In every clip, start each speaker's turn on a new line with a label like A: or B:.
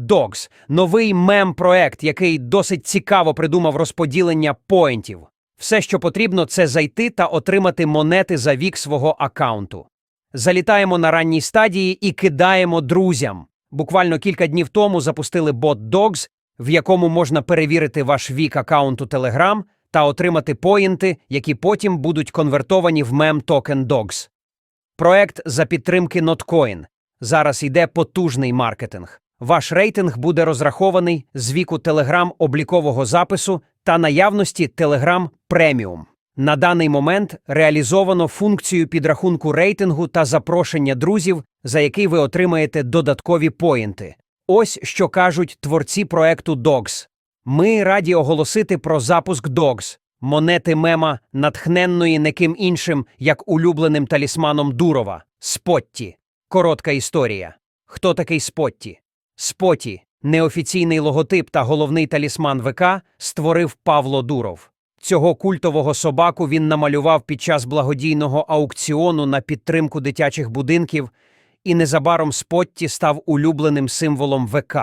A: Dogs – новий мем-проект, який досить цікаво придумав розподілення поінтів. Все, що потрібно, це зайти та отримати монети за вік свого аккаунту. Залітаємо на ранній стадії і кидаємо друзям. Буквально кілька днів тому запустили бот Dogs, в якому можна перевірити ваш вік аккаунту Telegram та отримати поінти, які потім будуть конвертовані в мем токен Dogs. Проект за підтримки Notcoin. Зараз йде потужний маркетинг. Ваш рейтинг буде розрахований з віку Telegram облікового запису та наявності Telegram Premium. На даний момент реалізовано функцію підрахунку рейтингу та запрошення друзів, за який ви отримаєте додаткові поінти. Ось що кажуть творці проекту Dogs. Ми раді оголосити про запуск Dogs, монети мема, натхненної неким іншим, як улюбленим талісманом Дурова Спотті. Коротка історія. Хто такий Спотті? Споті, неофіційний логотип та головний талісман ВК, створив Павло Дуров. Цього культового собаку він намалював під час благодійного аукціону на підтримку дитячих будинків, і незабаром Спотті став улюбленим символом ВК.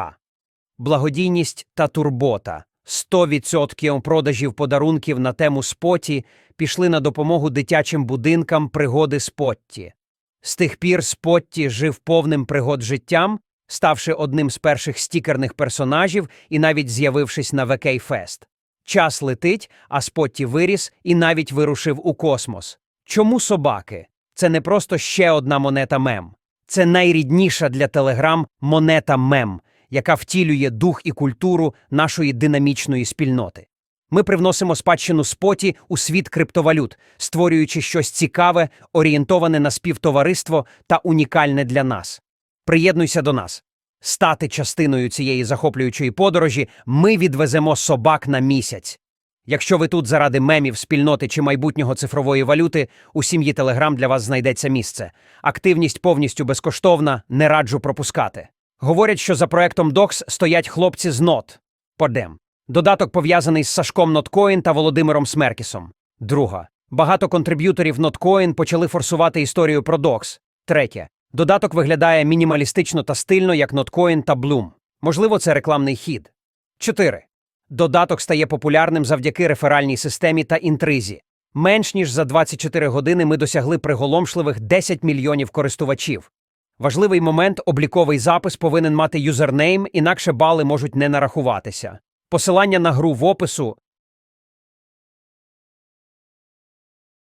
A: Благодійність та турбота. 100% продажів подарунків на тему Споті пішли на допомогу дитячим будинкам пригоди Спотті. З тих пір Спотті жив повним пригод життям, ставши одним з перших стікерних персонажів і навіть з'явившись на VK Fest. Час летить, а Спотті виріс і навіть вирушив у космос. Чому собаки? Це не просто ще одна монета мем. Це найрідніша для Телеграм монета мем, яка втілює дух і культуру нашої динамічної спільноти. Ми привносимо спадщину споті у світ криптовалют, створюючи щось цікаве, орієнтоване на співтовариство та унікальне для нас. Приєднуйся до нас. Стати частиною цієї захоплюючої подорожі ми відвеземо собак на місяць. Якщо ви тут заради мемів, спільноти чи майбутнього цифрової валюти, у сім'ї Телеграм для вас знайдеться місце. Активність повністю безкоштовна, не раджу пропускати. Говорять, що за проектом Docs стоять хлопці з нот. Подем. Додаток пов'язаний з Сашком Ноткоін та Володимиром Смеркісом. Друга. Багато контриб'юторів Ноткоін почали форсувати історію про Docs. Третє. Додаток виглядає мінімалістично та стильно, як Ноткоін та Bloom. Можливо, це рекламний хід. 4. Додаток стає популярним завдяки реферальній системі та інтризі. Менш ніж за 24 години ми досягли приголомшливих 10 мільйонів користувачів. Важливий момент обліковий запис повинен мати юзернейм, інакше бали можуть не нарахуватися. Посилання на гру в опису